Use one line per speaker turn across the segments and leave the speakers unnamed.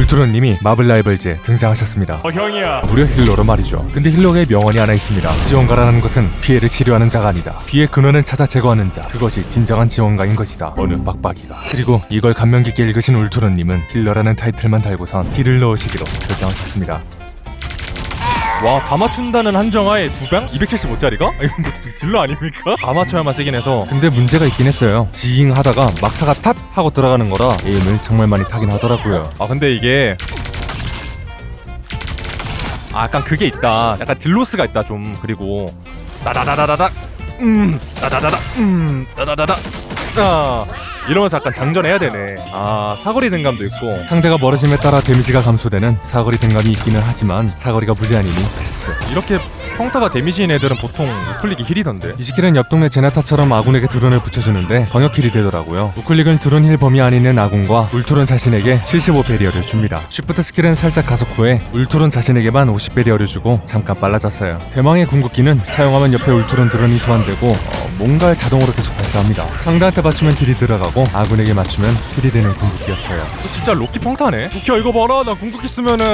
울트론님이 마블 라이벌즈에 등장하셨습니다.
어 형이야
무려 힐러로 말이죠. 근데 힐러의 명언이 하나 있습니다. 지원가라는 것은 피해를 치료하는 자가 아니다. 피해 근원을 찾아 제거하는 자. 그것이 진정한 지원가인 것이다. 어느 빡빡이가. 그리고 이걸 감명 깊게 읽으신 울트론님은 힐러라는 타이틀만 달고선 딜을 넣으시기로 결정하셨습니다.
와 다 맞춘다는 한정하에 두 방? 275짜리가? 이거 뭐 딜러 아닙니까? 다 맞춰야만 세긴 해서
근데 문제가 있긴 했어요. 지잉 하다가 막타가 탓 하고 들어가는 거라 에임을 정말 많이 타긴 하더라고요.
아 근데 이게 아 약간 그게 있다 약간 딜로스가 있다 좀 그리고 따다다다다다 음 따다다다 음 따다다다 아 이러면서 약간 장전해야 되네 아 사거리 등감도 있고
상대가 멀어짐에 따라 데미지가 감소되는 사거리 등감이 있기는 하지만 사거리가 무제한이니 패스.
이렇게 평타가 데미지인 애들은 보통 우클릭이 힐이던데
이 스킬은 옆 동네 제나타처럼 아군에게 드론을 붙여주는데 번역킬이 되더라고요. 우클릭은 드론 힐 범위 안에 있는 아군과 울트론 자신에게 75 베리어를 줍니다. 쉬프트 스킬은 살짝 가속 후에 울트론 자신에게만 50 베리어를 주고 잠깐 빨라졌어요. 대망의 궁극기는 사용하면 옆에 울트론 드론이 소환되고 어, 뭔가를 자동으로 계속 발사합니다. 상대한테 맞추면 딜이 들어가고 아군에게 맞추면 힐이 되는 궁극기였어요.
이거 진짜 로키 평타네 로키야 이거 봐라 나 궁극기 쓰면은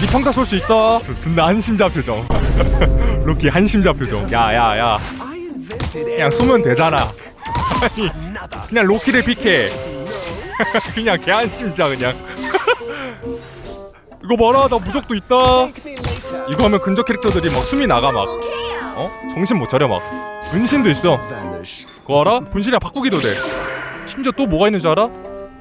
니 평타 쏠 수 있다 존나 한심자 표정 로키 한심자 표정 야야야. 그냥 쏘면 되잖아. 아니 그냥 로키를 픽해 그냥 개한심자 그냥. 이거 봐라 나 무적도 있다. 이거 하면 근접 캐릭터들이 막 숨이 나가 막. 어? 정신 못 차려 막. 은신도 있어. 그거 알아? 분신이랑 바꾸기도 돼. 심지어 또 뭐가 있는 줄 알아?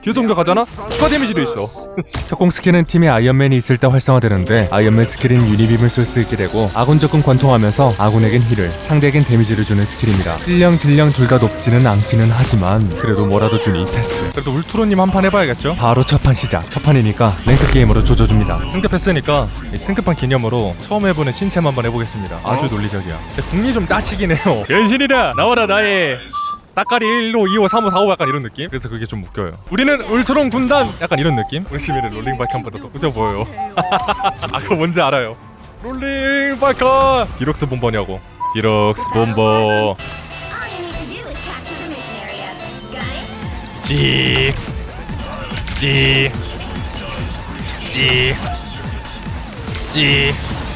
뒤에서 공격하잖아? 추가 데미지도 있어
특공 스킬은 팀에 아이언맨이 있을 때 활성화되는데 아이언맨 스킬은 유니빔을 쏠 수 있게 되고 아군 적군 관통하면서 아군에겐 힐을 상대에겐 데미지를 주는 스킬입니다. 딜량 딜량 둘 다 높지는 않기는 하지만 그래도 뭐라도 주니 패스.
그래도 울트로님 한 판 해봐야겠죠?
바로 첫판 시작. 첫판이니까 랭크 게임으로 조져줍니다.
승급했으니까 이 승급한 기념으로 처음 해보는 신챔 한번 해보겠습니다 아주 논리적이야 근데 궁이 좀 짜치긴 해요 변신이다 나와라 나의 따까리 1호 2호 3호 4호 약간 이런 느낌? 그래서 그게 좀 웃겨요. 우리는 울트론 군단! 약간 이런 느낌? 열심히는 롤링바이크 한번 더 꾸져 보여요. 아 그거 뭔지 알아요. 롤링바이크! 디럭스 본버냐고. 디럭스 본버
All you need to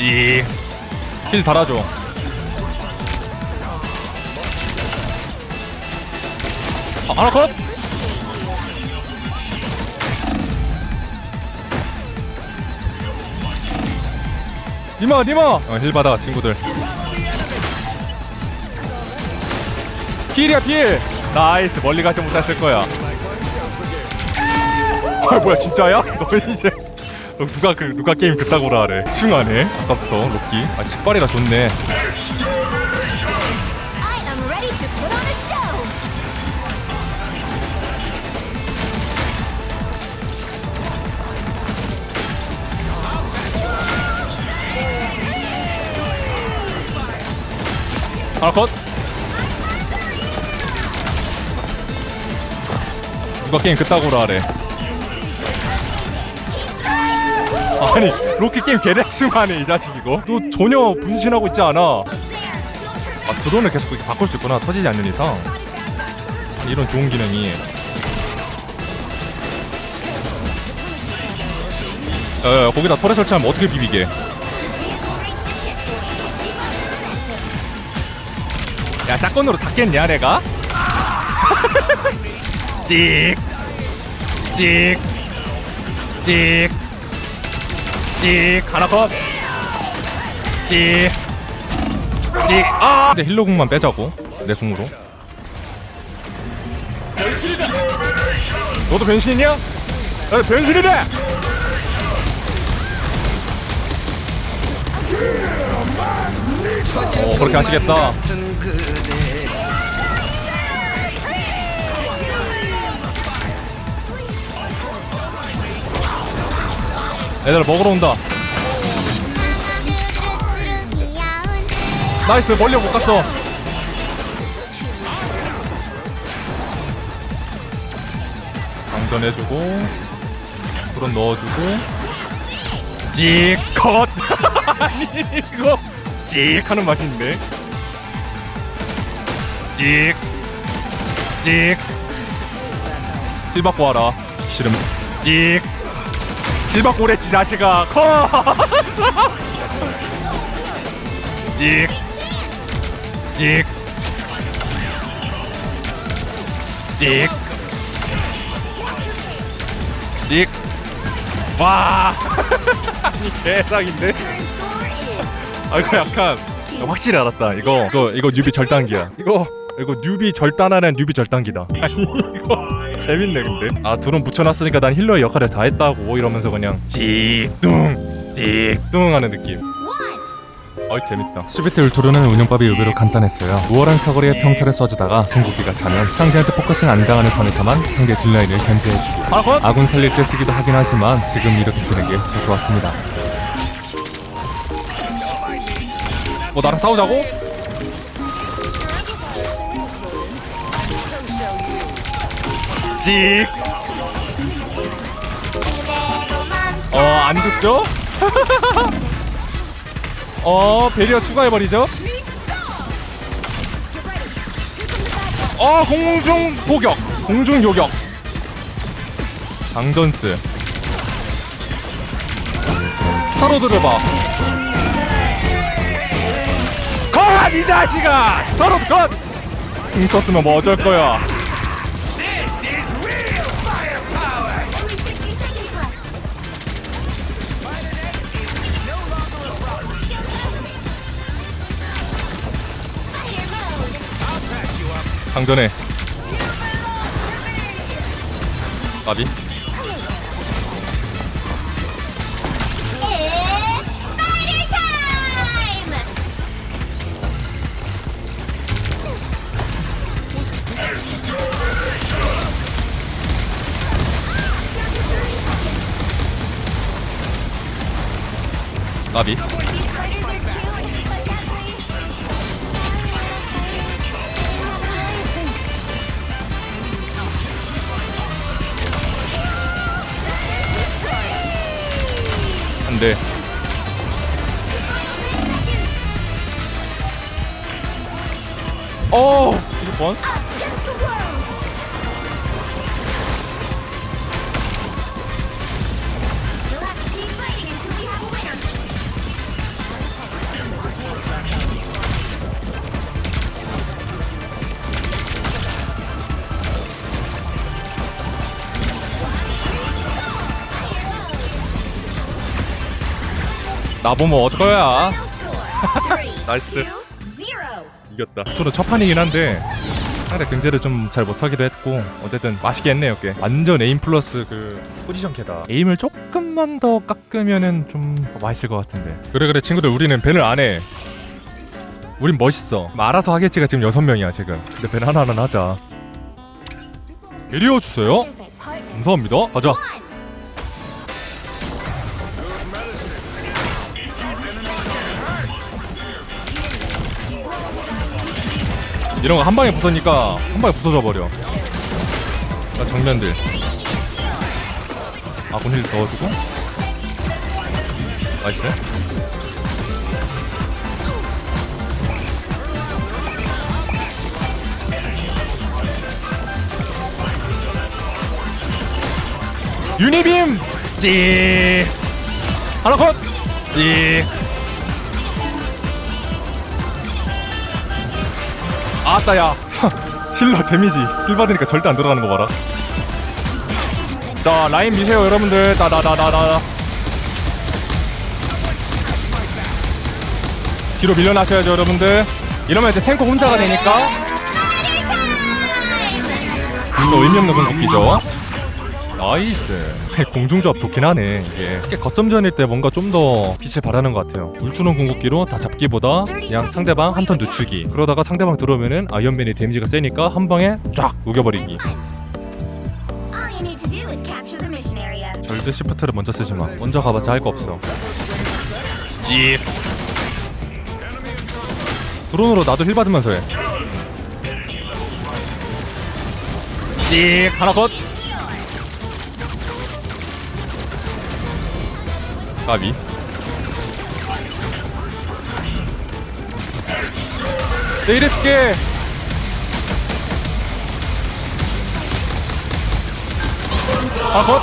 찍. 힐 달아줘. 아, 하나 컷! 니마 니마 어, 힐 받아 친구들 필이야 필 나이스 멀리 가지 못했을 거야 아 뭐야 진짜야? 너 이제 너 누가 그 누가 게임 그따구라 하래? 칭하네 아까부터 로키? 아 직발이가 좋네. 하나 컷. 누가 게임 그따구라 하래 아니 로키 게임 개렉승하네 이 자식 이거. 너 전혀 분신하고 있지 않아. 아 드론을 계속 이렇게 바꿀 수 있구나. 터지지 않는 이상. 이런 좋은 기능이. 야, 야, 거기다 털에 설치하면 어떻게 비비게? 야 짝건으로 닫겠냐 내가? 찍! 찍, 찍, 찍, 하나 컷, 찍, 찍, 아! 근데 힐러 궁만 빼자고 내 궁으로. 너도 변신이냐? 야, 변신이래! 어, 그렇게 하시겠다. 애들 먹으러 온다. 나이스 멀리 못 갔어. 장전해주고 불은 넣어주고. 찍컷! 이거 찍 하는 있네 찍찍 힐 받고 와라. 싫음. 찍힐 받고 오랬지 자식아 컷찍 찍, 찍, 찍, 와, 아니 개상인데? 아 이거 약간 확실히 알았다. 이거 이거 이거 뉴비 절단기야. 이거 이거 뉴비 절단하는 뉴비 절단기다. 아니 이거 재밌네 근데. 아 드론 붙여놨으니까 난 힐러의 역할을 다 했다고 이러면서 그냥 찍뚱 찍뚱 하는 느낌. 어이 재밌다.
수비트 울트론은 운영법이 의외로 간단했어요. 우월한 사거리에 평타를 쏴주다가 궁극기가 차면 상대한테 포커싱 안 당하는 선에서만 상대 딜라인을 견제해주고
컷.
아군 살릴 때 쓰기도 하긴 하지만 지금 이렇게 쓰는 게 더 좋았습니다.
뭐 나랑 싸우자고? 찍. 어, 안 죽죠? 어, 베리어 추가해버리죠? 어, 공중 포격! 공중 요격! 강전스. 스타로드를 봐. 컷! 이 자식아! 스타로드 컷! 궁 썼으면 뭐 어쩔 거야. 강전해. 나비. 나 보면 어떨 거야?
Final score. Three,
나이스. 이겼다. 저는 첫 판이긴 한데 상대 견제를 좀 잘 못하기도 했고 어쨌든 맛있게 했네요 꽤. 완전 에임 플러스 그 포지션 캐다. 에임을 조금만 더 깎으면은 좀더 맛있을 것 같은데. 그래 그래 친구들 우리는 밴을 안 해. 우린 멋있어. 뭐 알아서 하겠지가 지금 여섯 명이야 지금. 근데 밴 하나는 하자. 데리어 주세요.
Here's my partner.
감사합니다. 가자. 이런 거 한 방에 부서니까 한 방에 부서져 버려. 자, 정면들. 아, 본힐 넣어주고. 나이스. 유니빔! 찌 하나 컷! 찌 아따 야. 힐러 데미지. 힐 받으니까 절대 안 들어가는 거 봐라. 자 라인 미세요 여러분들. 따다다다다. 뒤로 밀려나셔야죠 여러분들. 이러면 이제 탱커 혼자가 되니까. 이거 의미 없는 공격기죠 나이스. 공중조합 좋긴 하네 이게. 이게 거점전일 때 뭔가 좀 더 빛을 발하는 것 같아요. 울투는 궁극기로 다 잡기보다 그냥 상대방 한 턴 늦추기. 그러다가 상대방 들어오면은 아이언맨이 데미지가 세니까 한 방에 쫙 녹여버리기.
area.
절대 시프트를 먼저 쓰지 마. 먼저 가봤자 할 거 없어. 집. 드론으로 나도 힐 받으면서 해. 찍! 하나 컷! 까비. 내 이래줄게. 아컷.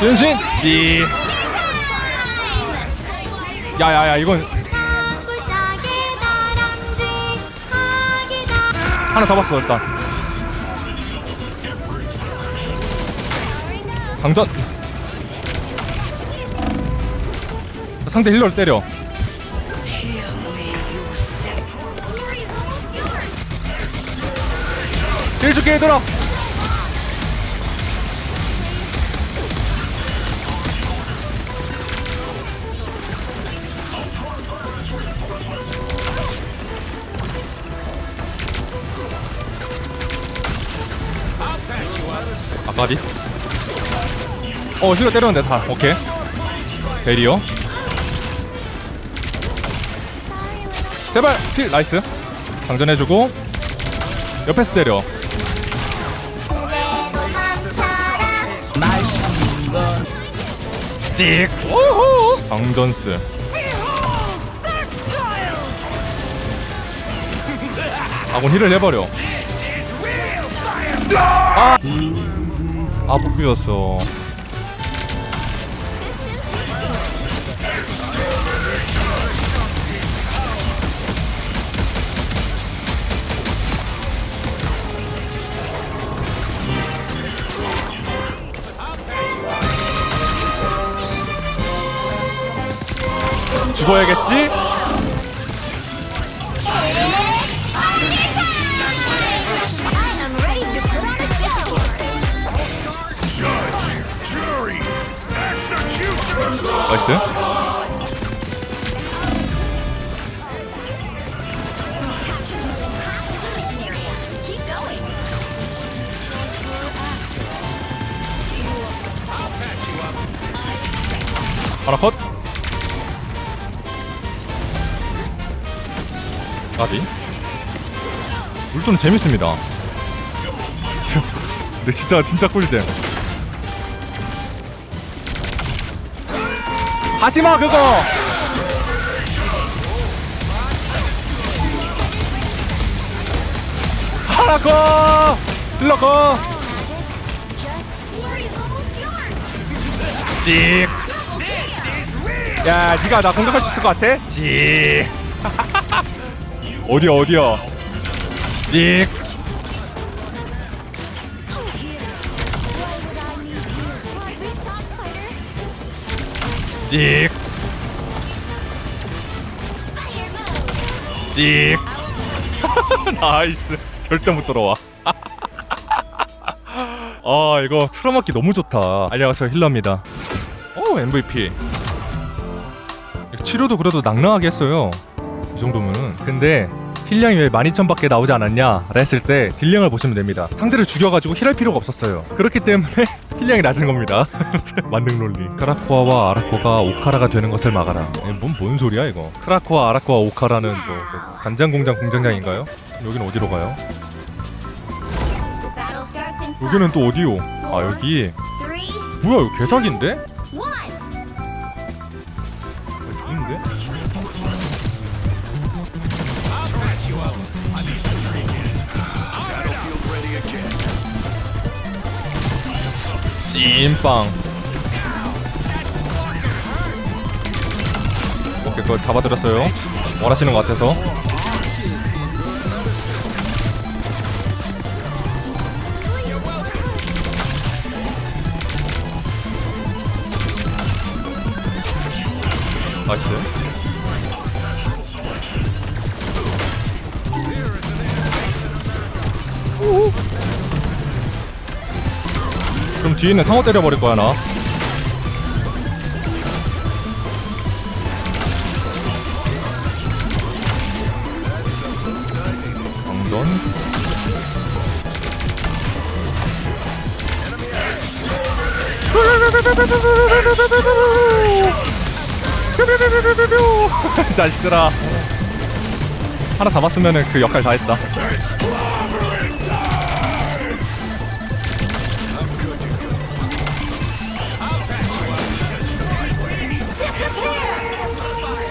변신? 지. 야야야 이건 하나 잡았어 일단. 강전. 상대 힐러를 때려. 힐 줄게 얘들아. 아까디 어 힐러 때렸는데 다. 오케이. 베리어 제발 힐 나이스. 장전해주고. 옆에서 때려. 찍 장전스. 아군 힐을 내버려. 아! 아, 못 비웠어. 죽어야겠지? 나이스. 하나 컷. 까비. 물돈 재밌습니다. 근데 진짜 진짜 꿀잼. 하지마 그거. 하나 컷. 힐러 컷. 찍. 야, 네가 나 공격할 수 있을 것 같아? 찍. 어디야, 어디야? 찍. 찍. 찍. 나이스. 절대 못 들어와. 아, 이거 틀어막기 너무 좋다. 안녕하세요, 힐러입니다. 오, MVP. 치료도 그래도 낭낭하게 했어요. 이 정도면은. 근데 힐량이 왜 12,000밖에 나오지 않았냐? 라 했을 때 딜량을 보시면 됩니다. 상대를 죽여가지고 힐할 필요가 없었어요. 그렇기 때문에 힐량이 낮은 겁니다. 만능 논리. 크라코아와 아라코가 오카라가 되는 것을 막아라. 이게 뭔, 뭔 소리야 이거? 크라코아, 아라코아, 오카라는 뭐, 뭐 간장 공장 공장장인가요? 여기는 어디로 가요? 여기는 또 어디요? 아 여기 뭐야 이거 개사기인데? 찐빵. 오케이 그거 잡아드렸어요. 원하시는 것 같아서. 그 뒤에 있는 상어 때려버릴 거야 나 강전 자식들아. 하나 잡았으면 그 역할 다 했다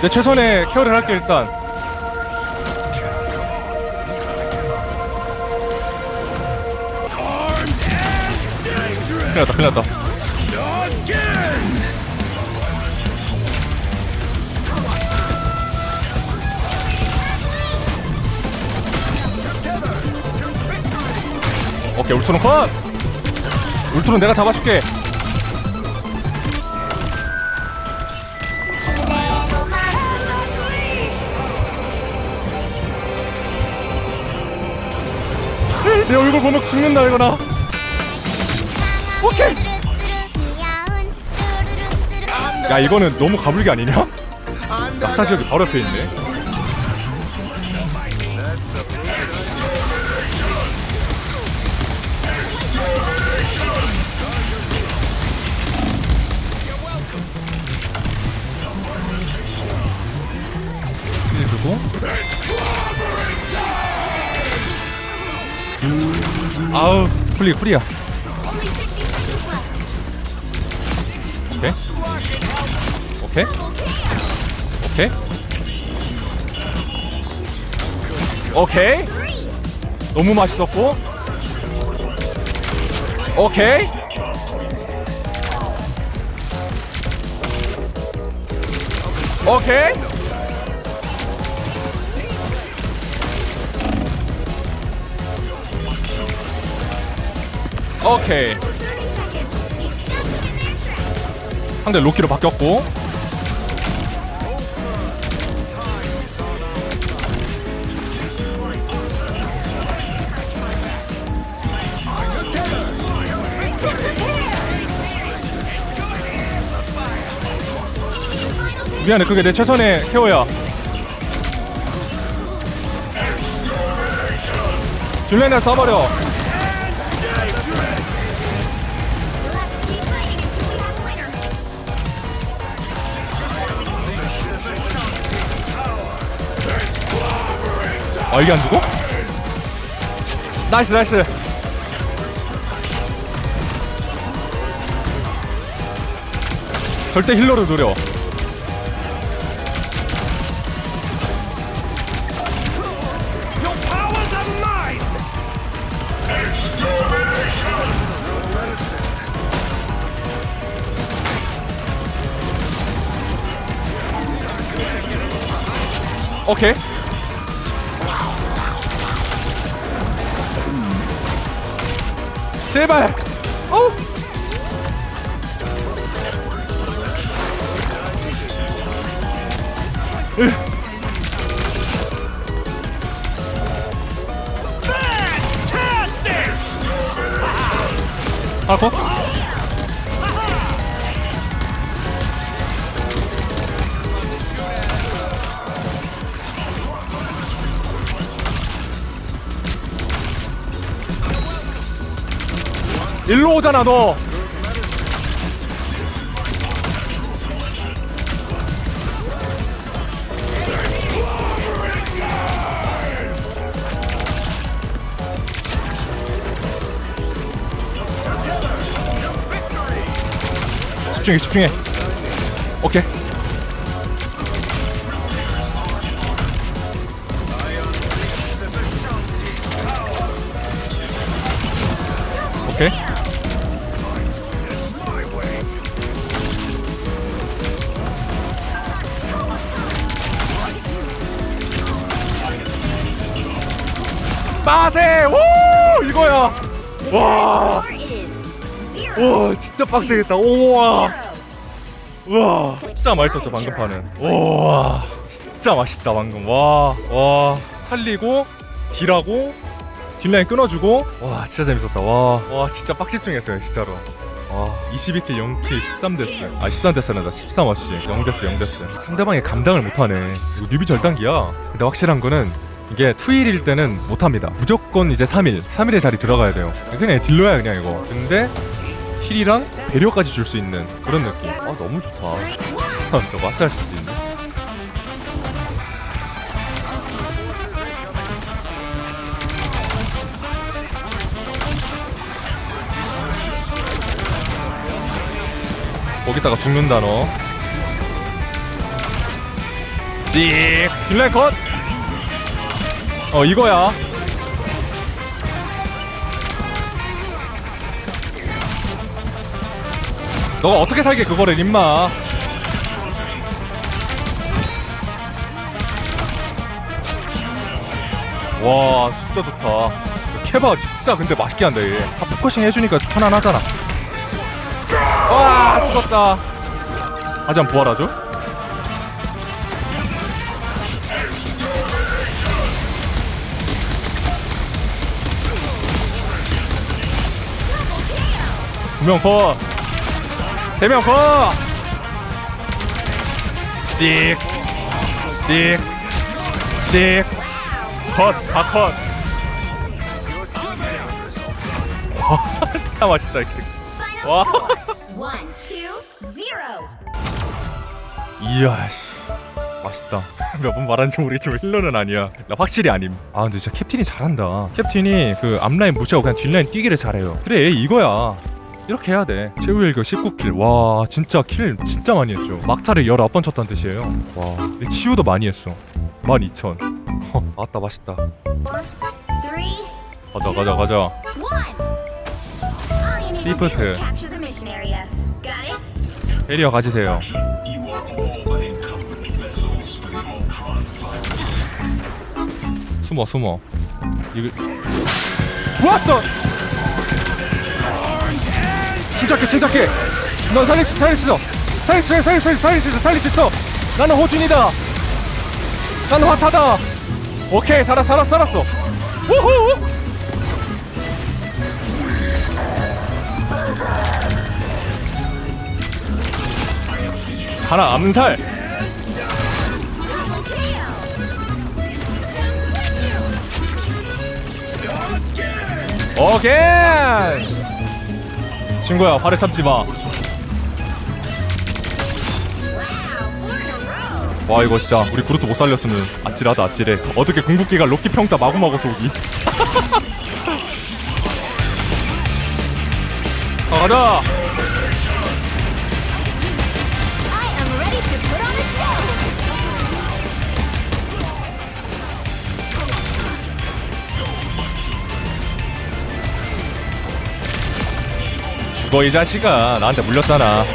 내 최선의 케어를 할게 일단. 큰일 났다 큰일 났다. 오케이 울트론 컷! 울트론 내가 잡아줄게 내 얼굴 보면 죽는다 이거나 오케이. 야 이거는 너무 가불기 아니냐? 낙사 지역이 바로 옆에 있네. 힐 주고 아우 풀리 풀이야. 오케이. 오케이. 오케이. 오케이. 너무 맛있었고. 오케이. 오케이 오케이. 상대 로키로 바뀌었고. 미안해 그게 내 최선의 케어야. 줄레나 써버려 아 이게 안 죽어? 나이스 나이스. 절대 힐러를 노려. 오케이 제발 으. 아, 거? 일로 오잖아 너. 집중해 집중해. 오케이 빠세 오 이거야. 와. 와 진짜 빡세겠다. 우와. 우와 진짜 맛있었죠 방금 판은 우와 진짜 맛있다 방금. 와 와. 살리고 딜하고 딜라인 끊어주고. 와 진짜 재밌었다. 와 와 진짜 빡집중했어요 진짜로. 와 22킬 0킬 13데스. 아 13데스란다. 13어시. 0데스 0데스. 상대방이 감당을 못하네. 이거 뉴비 절단기야. 근데 확실한 거는 이게 투일일 때는 못합니다. 무조건 이제 3일 3일에 자리 들어가야 돼요. 그냥 딜러야 그냥 이거. 근데 힐이랑 배려까지 줄 수 있는 그런 느낌. 아 너무 좋다. 저거 한달 수도 있네. 거기다가 죽는다 너 찍 딜라인 컷! 어 이거야. 너가 어떻게 살게 그거를 임마? 와 진짜 좋다. 케바 진짜 근데 맛있게 한다 얘. 다 포커싱 해주니까 편안하잖아. 와 죽었다. 하지만 부활하죠 두명 컷! 세명 컷! 찍! 찍! 찍! 컷! 다 컷! 와 진짜 맛있다
Final
와. 이야 씨 맛있다 몇 번 말한지 모르겠지만 힐러는 아니야 나 확실히 아님 아 근데 진짜 캡틴이 잘한다 캡틴이 그 앞라인 무시하고 그냥 뒷라인 뛰기를 잘해요 그래 이거야 이렇게 해야 돼. 최후 일격 19킬. 와 진짜 킬 진짜 많이 했죠. 막타를 19번 쳤다는 뜻이에요. 와 치유도 많이 했어. 12,000 허, 아따 맛있다. 가자 가자 가자.
it?
베리어 가지세요. 숨어 숨어. 이거. 왔다 침착해 침착해. 넌 살릴 수 살릴 수 있어. 살릴 수 있어 살릴 수 있어 살릴 수 있어 살릴 수 있어. 나는 호준이다. 나는 화타다. 오케이 살아 살아 살았어. 우후! 하나 암살. 오케이 친구야. 화를 참지 마. 와 이거 진짜 우리 그루트 못 살렸으면 아찔하다 아찔해. 어떻게 궁극기가 로키 평타 마구마구 쏘기? 자, 가자 죽어 이 자식아 나한테 물렸잖아.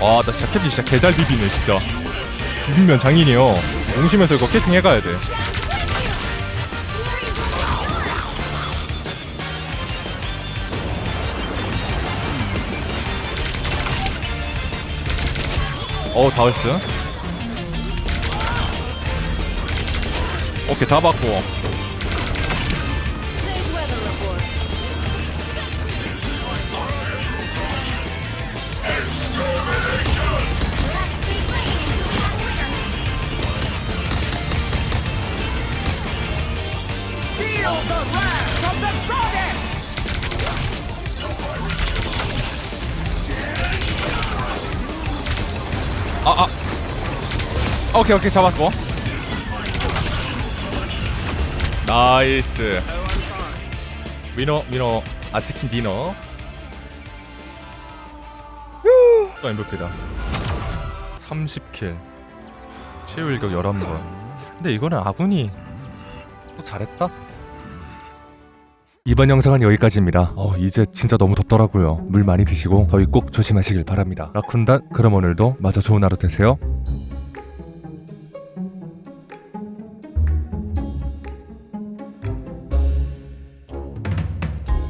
아나 진짜 캡틴 진짜 개잘 비비네 진짜. 비빔면 장인이요. 용심에서 이거 캐팅 해가야 돼 어우 다했어 오케이 잡았고 아 아. 오케이 오케이. 잡았고. 나이스. 위너 위너 아치킨 디너. 휴, 또 MVP다. 30킬. 최후 일격 11번. 근데 이거는 아군이 또 잘했다 이번 영상은 여기까지입니다. 어, 이제 진짜 너무 덥더라고요. 물 많이 드시고 더위 꼭 조심하시길 바랍니다. 라쿤단, 그럼 오늘도 마저 좋은 하루 되세요.